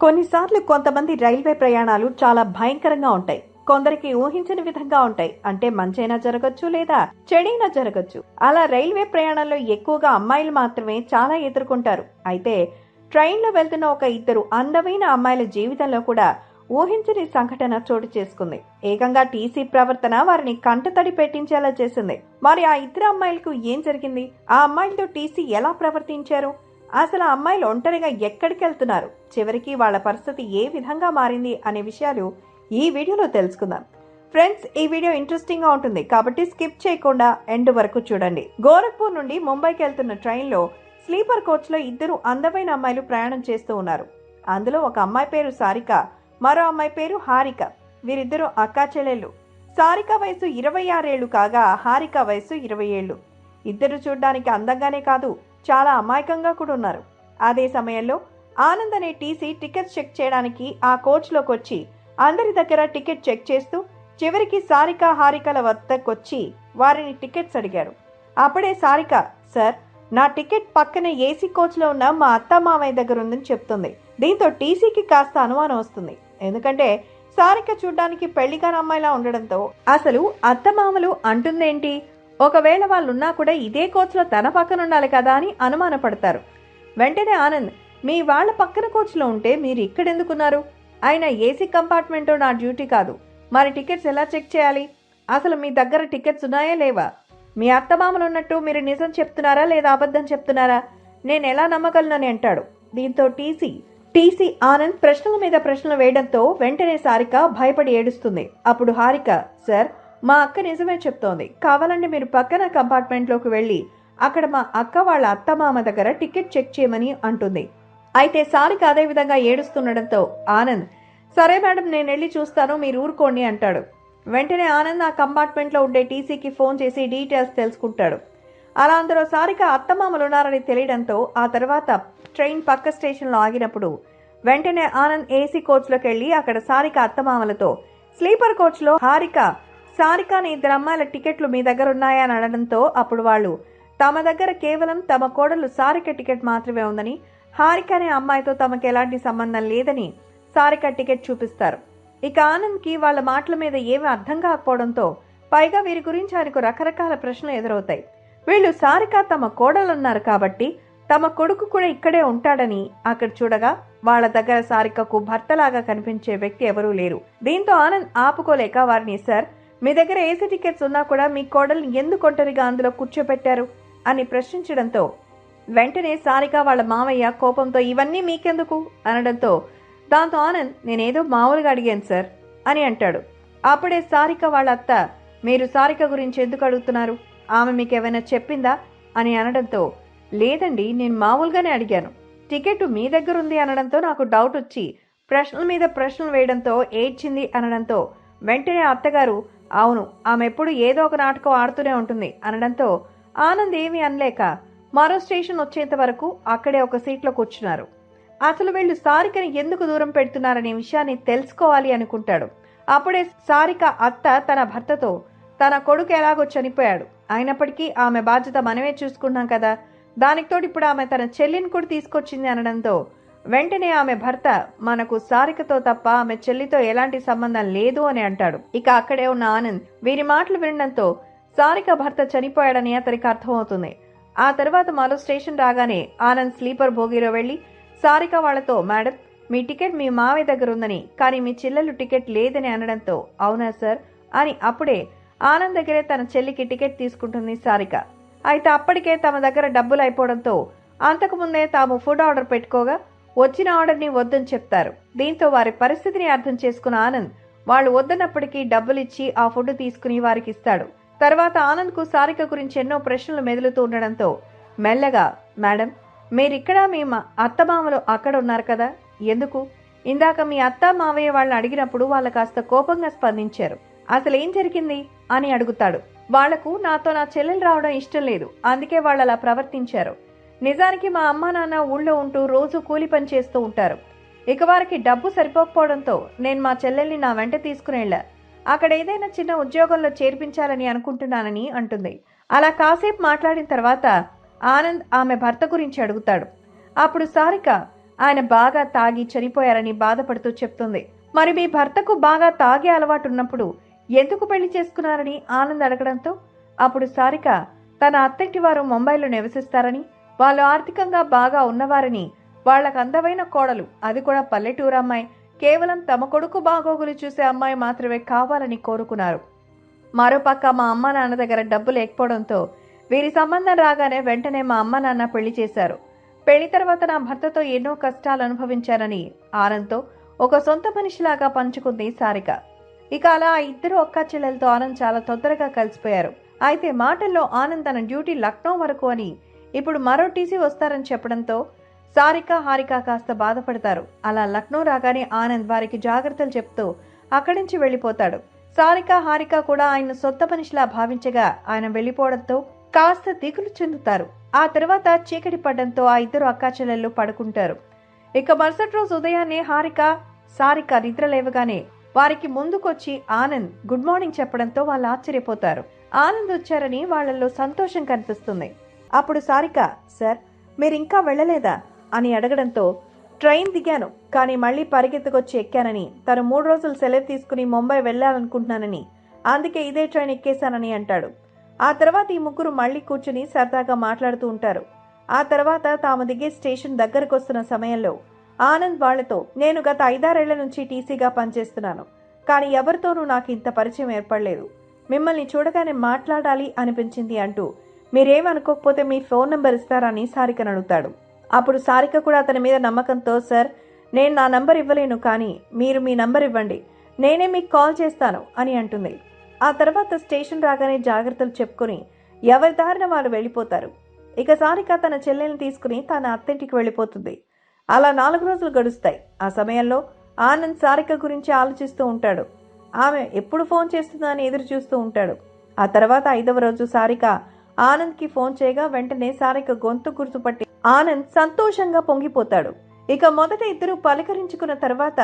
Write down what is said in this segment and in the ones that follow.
కొన్నిసార్లు కొంతమంది రైల్వే ప్రయాణాలు చాలా భయంకరంగా ఉంటాయి. కొందరికి ఊహించని విధంగా ఉంటాయి. అంటే మంచైనా జరగచ్చు లేదా చెడైనా జరగచ్చు. అలా రైల్వే ప్రయాణంలో ఎక్కువగా అమ్మాయిలు మాత్రమే చాలా ఎదుర్కొంటారు. అయితే ట్రైన్లో వెళ్తున్న ఒక ఇద్దరు అందమైన అమ్మాయిల జీవితంలో కూడా ఊహించని సంఘటన చోటు చేసుకుంది. ఏకంగా టీసీ ప్రవర్తన వారిని కంటతడి పెట్టించేలా చేసింది. మరి ఆ ఇద్దరు అమ్మాయిలకు ఏం జరిగింది? ఆ అమ్మాయిలతో టీసీ ఎలా ప్రవర్తించారు? అసలు ఆ అమ్మాయిలు ఒంటరిగా ఎక్కడికి వెళ్తున్నారు? చివరికి వాళ్ళ పరిస్థితి ఏ విధంగా మారింది అనే విషయాలు ఈ వీడియోలో తెలుసుకుందాం. ఫ్రెండ్స్ ఈ వీడియో ఇంట్రెస్టింగ్గా ఉంటుంది కాబట్టి స్కిప్ చేయకుండా ఎండ్ వరకు చూడండి. గోరఖ్పూర్ నుండి ముంబైకి వెళ్తున్న ట్రైన్లో స్లీపర్ కోచ్లో ఇద్దరు అందమైన అమ్మాయిలు ప్రయాణం చేస్తూ ఉన్నారు. అందులో ఒక అమ్మాయి పేరు సారిక మరో అమ్మాయి పేరు హారిక. వీరిద్దరూ అక్కా చెల్లెళ్ళు. సారిక వయసు ఇరవై ఆరేళ్ళు కాగా హారిక వయసు ఇరవై ఏళ్ళు. ఇద్దరు చూడ్డానికి అందంగానే కాదు చాలా అమాయకంగా కూడా ఉన్నారు. అదే సమయంలో ఆనంద్ అనే టీసీ టికెట్ చెక్ చేయడానికి ఆ కోచ్లోకి వచ్చి అందరి దగ్గర టికెట్ చెక్ చేస్తూ చివరికి సారిక హారికల వద్దకొచ్చి వారిని టికెట్స్ అడిగారు. అప్పుడే సారిక సార్ నా టికెట్ పక్కన ఏసీ కోచ్లో ఉన్న మా అత్త మామయ్య దగ్గర ఉందని చెప్తుంది. దీంతో టీసీకి కాస్త అనుమానం వస్తుంది. ఎందుకంటే సారిక చూడ్డానికి పెళ్ళిగాని అమ్మాయిలా ఉండడంతో అసలు అత్తమామలు అంటుందేంటి? ఒకవేళ వాళ్ళున్నా కూడా ఇదే కోచ్లో తన పక్కన ఉండాలి కదా అని అనుమానపడతారు. వెంటనే ఆనంద్ మీ వాళ్ళ పక్కన కోచ్లో ఉంటే మీరు ఇక్కడెందుకున్నారు? ఆయన ఏసీ కంపార్ట్మెంటో నా డ్యూటీ కాదు. మరి టికెట్స్ ఎలా చెక్ చేయాలి? అసలు మీ దగ్గర టికెట్స్ ఉన్నాయా లేవా? మీ అత్తమామలు ఉన్నట్టు మీరు నిజం చెప్తున్నారా లేదా అబద్ధం చెప్తున్నారా? నేను ఎలా నమ్మగలనని అంటాడు. దీంతో టీసీ టీసీ ఆనంద్ ప్రశ్నల మీద ప్రశ్నలు వేయడంతో వెంటనే సారిక భయపడి ఏడుస్తుంది. అప్పుడు హారిక సార్ మా అక్క నిజమే చెప్తోంది. కావాలంటే మీరు పక్కన కంపార్ట్మెంట్లోకి వెళ్ళి అక్కడ మా అక్క వాళ్ళ అత్తమామ దగ్గర టికెట్ చెక్ చేయమని అంటుంది. అయితే సారిక అదే విధంగా ఏడుస్తుండడంతో ఆనంద్ సరే మేడం నేను వెళ్ళి చూస్తాను మీరు ఊరుకోండి అంటాడు. వెంటనే ఆనంద్ ఆ కంపార్ట్మెంట్లో ఉండే టీసీకి ఫోన్ చేసి డీటెయిల్స్ తెలుసుకుంటాడు. అలా అందులో సారిక అత్తమామలు ఉన్నారని తెలియడంతో ఆ తర్వాత ట్రైన్ పక్క స్టేషన్లో ఆగినప్పుడు వెంటనే ఆనంద్ ఏసీ కోచ్లోకి వెళ్ళి అక్కడ సారిక అత్తమామలతో స్లీపర్ కోచ్లో హారిక సారిక అనే ఇద్దరు అమ్మాయిల టికెట్లు మీ దగ్గర ఉన్నాయా అని అనడంతో అప్పుడు వాళ్ళు తమ దగ్గర కేవలం తమ కోడలు సారిక టికెట్ మాత్రమే ఉందని హారిక అనే అమ్మాయితో తమకు ఎలాంటి సంబంధం లేదని సారిక టికెట్ చూపిస్తారు. ఇక ఆనంద్కి వాళ్ళ మాటల మీద ఏమీ అర్థం కాకపోవడంతో పైగా వీరి గురించి ఆయనకు రకరకాల ప్రశ్నలు ఎదురవుతాయి. వీళ్ళు సారిక తమ కోడలున్నారు కాబట్టి తమ కొడుకు కూడా ఇక్కడే ఉంటాడని అక్కడ చూడగా వాళ్ళ దగ్గర సారికకు భర్తలాగా కనిపించే వ్యక్తి ఎవరూ లేరు. దీంతో ఆనంద్ ఆపుకోలేక వారిని సార్ మీ దగ్గర ఏసీ టికెట్స్ ఉన్నా కూడా మీ కోడల్ని ఎందుకు ఒంటరిగా అందులో కూర్చోపెట్టారు అని ప్రశ్నించడంతో వెంటనే సారిక వాళ్ళ మామయ్య కోపంతో ఇవన్నీ మీకెందుకు? అనడంతో దాంతో ఆనంద్ నేనేదో మామూలుగా అడిగాను సార్ అని అంటాడు. అప్పుడే సారిక వాళ్ళ అత్త మీరు సారిక గురించి ఎందుకు అడుగుతున్నారు? ఆమె మీకు ఏమైనా చెప్పిందా? అని అనడంతో లేదండి నేను మామూలుగానే అడిగాను. టికెట్ మీ దగ్గర ఉంది అనడంతో నాకు డౌట్ వచ్చి ప్రశ్నల మీద ప్రశ్నలు వేయడంతో ఏడ్చింది అనడంతో వెంటనే అత్తగారు అవును ఆమె ఎప్పుడు ఏదో ఒక నాటకం ఆడుతూనే ఉంటుంది అనడంతో ఆనంద్ ఏమీ అనలేక మరో స్టేషన్ వచ్చేంత వరకు అక్కడే ఒక సీట్లో కూర్చున్నారు. అసలు వీళ్ళు సారికని ఎందుకు దూరం పెడుతున్నారనే విషయాన్ని తెలుసుకోవాలి అనుకుంటాడు. అప్పుడే సారిక అత్త తన భర్తతో తన కొడుకు ఎలాగో చనిపోయాడు. అయినప్పటికీ ఆమె బాధ్యత మనమే చూసుకున్నాం కదా. దానికి తోడు ఇప్పుడు ఆమె తన చెల్లిని కూడా తీసుకొచ్చింది అనడంతో వెంటనే ఆమె భర్త మనకు సారికతో తప్ప ఆమె చెల్లితో ఎలాంటి సంబంధం లేదు అని అంటాడు. ఇక అక్కడే ఉన్న ఆనంద్ వీరి మాటలు వినడంతో సారిక భర్త చనిపోయాడని అతనికి అర్థమవుతుంది. ఆ తర్వాత మరో స్టేషన్ రాగానే ఆనంద్ స్లీపర్ భోగిలో వెళ్ళి సారిక వాళ్ళతో మేడం మీ టికెట్ మీ మావయ్య దగ్గర ఉందని కానీ మీ చెల్లెలు టికెట్ లేదని అనడంతో అవునా సార్? అని అప్పుడే ఆనంద్ దగ్గరే తన చెల్లికి టికెట్ తీసుకుంటుంది సారిక. అయితే అప్పటికే తమ దగ్గర డబ్బులు అయిపోవడంతో అంతకుముందే తాము ఫుడ్ ఆర్డర్ పెట్టుకోగా వచ్చిన ఆర్డర్ని వద్దని చెప్తారు. దీంతో వారి పరిస్థితిని అర్థం చేసుకున్న ఆనంద్ వాళ్ళు వద్దనప్పటికీ డబ్బులు ఇచ్చి ఆ ఫుడ్ తీసుకుని వారికి ఇస్తాడు. తర్వాత ఆనంద్కు సారిక గురించి ఎన్నో ప్రశ్నలు మెదులుతూ ఉండడంతో మెల్లగా మేడం మీరిక్కడ మీ అత్తమామలు అక్కడ ఉన్నారు కదా? ఎందుకు? ఇందాక మీ అత్త మావయ్య వాళ్ళని అడిగినప్పుడు వాళ్ళు కాస్త కోపంగా స్పందించారు. అసలు ఏం జరిగింది? అని అడుగుతాడు. వాళ్ళకు నాతో నా చెల్లెలు రావడం ఇష్టం లేదు. అందుకే వాళ్ళు అలా ప్రవర్తించారు. నిజానికి మా అమ్మ నాన్న ఊళ్ళో ఉంటూ రోజు కూలి పని చేస్తూ ఉంటారు. ఇక వారికి డబ్బు సరిపోకపోవడంతో నేను మా చెల్లెల్ని నా వెంట తీసుకుని వెళ్ళా. అక్కడ ఏదైనా చిన్న ఉద్యోగంలో చేర్పించాలని అనుకుంటున్నానని అంటుంది. అలా కాసేపు మాట్లాడిన తర్వాత ఆనంద్ ఆమె భర్త గురించి అడుగుతాడు. అప్పుడు సారిక ఆయన బాగా తాగి చనిపోయారని బాధపడుతూ చెప్తుంది. మరి మీ భర్తకు బాగా తాగే అలవాటు ఉన్నప్పుడు ఎందుకు పెళ్ళి చేసుకున్నారని ఆనంద్ అడగడంతో అప్పుడు సారిక తన అత్తంటి వారు ముంబైలో నివసిస్తారని వాళ్ళు ఆర్థికంగా బాగా ఉన్నవారని వాళ్ళకు అందమైన కోడలు అది కూడా పల్లెటూరు అమ్మాయి. కేవలం తమ కొడుకు బాగోగులు చూసే అమ్మాయి మాత్రమే కావాలని కోరుకున్నారు. మరోపక్క మా అమ్మ నాన్న దగ్గర డబ్బు లేకపోవడంతో వీరి సంబంధం రాగానే వెంటనే మా అమ్మ నాన్న పెళ్ళి చేశారు. పెళ్ళి తర్వాత నా భర్తతో ఎన్నో కష్టాలు అనుభవించానని ఆనంద్తో ఒక సొంత మనిషిలాగా పంచుకుంది సారిక. ఇక అలా ఆ ఇద్దరు ఒక్క చెల్లెలతో ఆనంద్ చాలా తొందరగా కలిసిపోయారు. అయితే మాటల్లో ఆనంద్ తన డ్యూటీ లక్నో వరకు అని ఇప్పుడు మరో టీసీ వస్తారని చెప్పడంతో సారిక హారిక కాస్త బాధపడతారు. అలా లక్నో రాగానే ఆనంద్ వారికి జాగ్రత్తలు చెప్తూ అక్కడి నుంచి వెళ్ళిపోతాడు. సారిక హారిక కూడా ఆయన సొంత మనిషిలా భావించగా ఆయన వెళ్ళిపోవడంతో కాస్త దిగులు చెందుతారు. ఆ తర్వాత చీకటి పడడంతో ఆ ఇద్దరు అక్కాచెల్లెళ్ళు పడుకుంటారు. ఇక మరుసటి రోజు ఉదయాన్నే హారిక సారిక నిద్ర లేవగానే వారికి ముందుకొచ్చి ఆనంద్ గుడ్ మార్నింగ్ చెప్పడంతో వాళ్ళు ఆశ్చర్యపోతారు. ఆనంద్ వచ్చారని వాళ్ళల్లో సంతోషం కనిపిస్తుంది. అప్పుడు సారిక సార్ మీరు ఇంకా వెళ్ళలేదా? అని అడగడంతో ట్రైన్ దిగాను కానీ మళ్ళీ పరిగెత్తుకొచ్చి ఎక్కానని తను మూడు రోజులు సెలవు తీసుకుని ముంబై వెళ్ళాలనుకుంటున్నానని అందుకే ఇదే ట్రైన్ ఎక్కేశానని అంటాడు. ఆ తర్వాత ఈ ముగ్గురు మళ్ళీ కూర్చుని సరదాగా మాట్లాడుతూ ఉంటారు. ఆ తర్వాత తాము దిగే స్టేషన్ దగ్గరకు వస్తున్న సమయంలో ఆనంద్ వాళ్ళతో నేను గత ఐదారేళ్ళ నుంచి టీసీగా పనిచేస్తున్నాను కానీ ఎవరితోనూ నాకు ఇంత పరిచయం ఏర్పడలేదు. మిమ్మల్ని చూడగానే మాట్లాడాలి అనిపించింది అంటూ మీరేమనుకోకపోతే మీ ఫోన్ నెంబర్ ఇస్తారని సారికను అడుగుతాడు అప్పుడు సారిక కూడా అతని మీద నమ్మకంతో సార్ నేను నా నంబర్ ఇవ్వలేను కానీ మీరు మీ నంబర్ ఇవ్వండి. నేనే మీకు కాల్ చేస్తాను అని అంటుంది. ఆ తర్వాత స్టేషన్ రాగానే జాగ్రత్తలు చెప్పుకొని ఎవరి దారిన వాళ్ళు వెళ్ళిపోతారు. ఇక సారిక తన చెల్లెల్ని తీసుకుని తన అత్తింటికి వెళ్ళిపోతుంది. అలా నాలుగు రోజులు గడుస్తాయి. ఆ సమయంలో ఆనంద్ సారిక గురించి ఆలోచిస్తూ ఉంటాడు. ఆమె ఎప్పుడు ఫోన్ చేస్తుందా అని ఎదురు చూస్తూ ఉంటాడు. ఆ తర్వాత ఐదవ రోజు సారిక ఆనంద్కి ఫోన్ చేయగా వెంటనే సారిక గొంతు గుర్తుపట్టి ఆనంద్ సంతోషంగా పొంగిపోతాడు. ఇక మొదట ఇద్దరు పలకరించుకున్న తర్వాత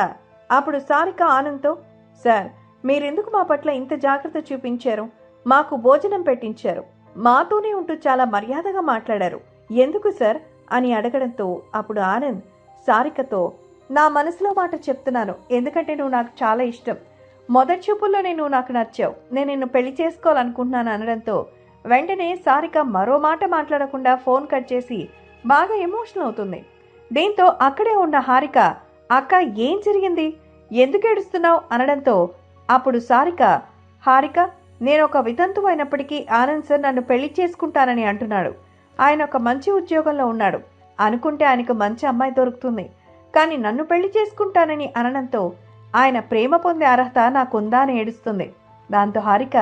అప్పుడు సారిక ఆనంద్తో సార్ మీరెందుకు మా పట్ల ఇంత జాగ్రత్త చూపించారు? మాకు భోజనం పెట్టించారు. మాతోనే ఉంటూ చాలా మర్యాదగా మాట్లాడారు. ఎందుకు సార్? అని అడగడంతో అప్పుడు ఆనంద్ సారికతో నా మనసులో మాట చెప్తున్నాను. ఎందుకంటే నువ్వు నాకు చాలా ఇష్టం. మొదటి చూపుల్లోనే నువ్వు నాకు నచ్చావు. నేను నిన్ను పెళ్ళి చేసుకోవాలనుకుంటున్నాను అనడంతో వెంటనే సారిక మరో మాట మాట్లాడకుండా ఫోన్ కట్ చేసి బాగా ఎమోషనల్ అవుతుంది. దీంతో అక్కడే ఉన్న హారిక అక్క ఏం జరిగింది? ఎందుకు ఏడుస్తున్నావు? అనడంతో అప్పుడు సారిక హారిక నేను ఒక వితంతు అయినప్పటికీ ఆనంద్ సార్ నన్ను పెళ్ళి చేసుకుంటానని అంటున్నాడు. ఆయన ఒక మంచి ఉద్యోగంలో ఉన్నాడు. అనుకుంటే ఆయనకు మంచి అమ్మాయి దొరుకుతుంది. కానీ నన్ను పెళ్ళి చేసుకుంటానని అనడంతో ఆయన ప్రేమ పొందే అర్హత నాకుందా అని ఏడుస్తుంది. దాంతో హారిక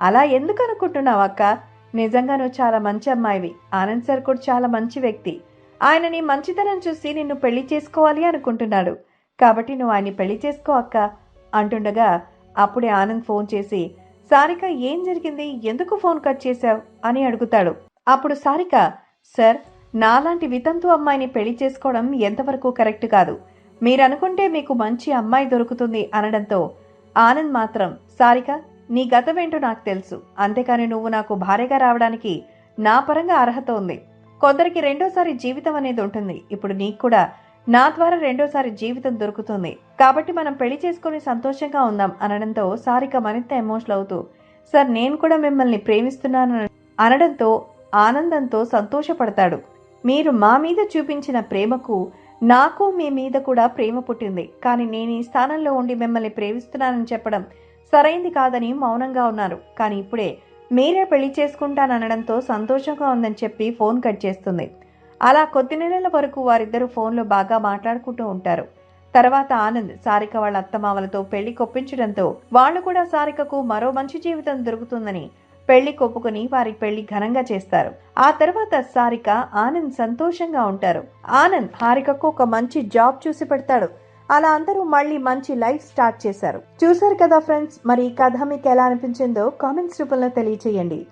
అలా ఎందుకు అనుకుంటున్నావు అక్క? నిజంగా నువ్వు చాలా మంచి అమ్మాయివి. ఆనంద్ సార్ కూడా చాలా మంచి వ్యక్తి. ఆయన నీ మంచితనం చూసి నిన్ను పెళ్ళి చేసుకోవాలి అనుకుంటున్నాడు. కాబట్టి నువ్వు ఆయన్ని పెళ్ళి చేసుకో అక్క అంటుండగా అప్పుడే ఆనంద్ ఫోన్ చేసి సారిక ఏం జరిగింది? ఎందుకు ఫోన్ కట్ చేశావు? అని అడుగుతాడు. అప్పుడు సారిక సార్ నాలాంటి వితంతు అమ్మాయిని పెళ్ళి చేసుకోవడం ఎంతవరకు కరెక్ట్ కాదు. మీరనుకుంటే మీకు మంచి అమ్మాయి దొరుకుతుంది అనడంతో ఆనంద్ మాత్రం సారిక నీ గతమేంటో నాకు తెలుసు. అంతేకాని నువ్వు నాకు భార్యగా రావడానికి నా పరంగా అర్హత ఉంది. కొందరికి రెండోసారి జీవితం అనేది ఉంటుంది. ఇప్పుడు నీకు కూడా నా ద్వారా రెండోసారి జీవితం దొరుకుతుంది. కాబట్టి మనం పెళ్ళి చేసుకుని సంతోషంగా ఉందాం అనడంతో సారిక మరింత ఎమోషనల్ అవుతూ సార్ నేను కూడా మిమ్మల్ని ప్రేమిస్తున్నాను అనడంతో ఆనందంతో సంతోషపడతాడు. మీరు మా మీద చూపించిన ప్రేమకు నాకు మీ మీద కూడా ప్రేమ పుట్టింది. కానీ నేను ఈ స్థానంలో ఉండి మిమ్మల్ని ప్రేమిస్తున్నానని చెప్పడం సరైంది కాదని మౌనంగా ఉన్నారు. కానీ ఇప్పుడే మీరే పెళ్ళి చేసుకుంటాననడంతో సంతోషంగా ఉందని చెప్పి ఫోన్ కట్ చేస్తుంది. అలా కొద్ది నెలల వరకు వారిద్దరూ ఫోన్లో బాగా మాట్లాడుకుంటూ ఉంటారు. తర్వాత ఆనంద్ సారిక వాళ్ళ అత్తమామలతో పెళ్ళి కొప్పించడంతో వాళ్ళు కూడా సారికకు మరో మంచి జీవితం దొరుకుతుందని పెళ్ళి కొప్పుకొని వారి పెళ్ళి ఘనంగా చేస్తారు. ఆ తర్వాత సారిక ఆనంద్ సంతోషంగా ఉంటారు. ఆనంద్ హారికకు ఒక మంచి జాబ్ చూసి పెడతాడు. అలా అందరూ మళ్ళీ మంచి లైఫ్ స్టార్ట్ చేశారు. చూశారు కదా ఫ్రెండ్స్ మరి ఈ కథ మీకు ఎలా అనిపించిందో కామెంట్స్ రూపంలో తెలియచేయండి.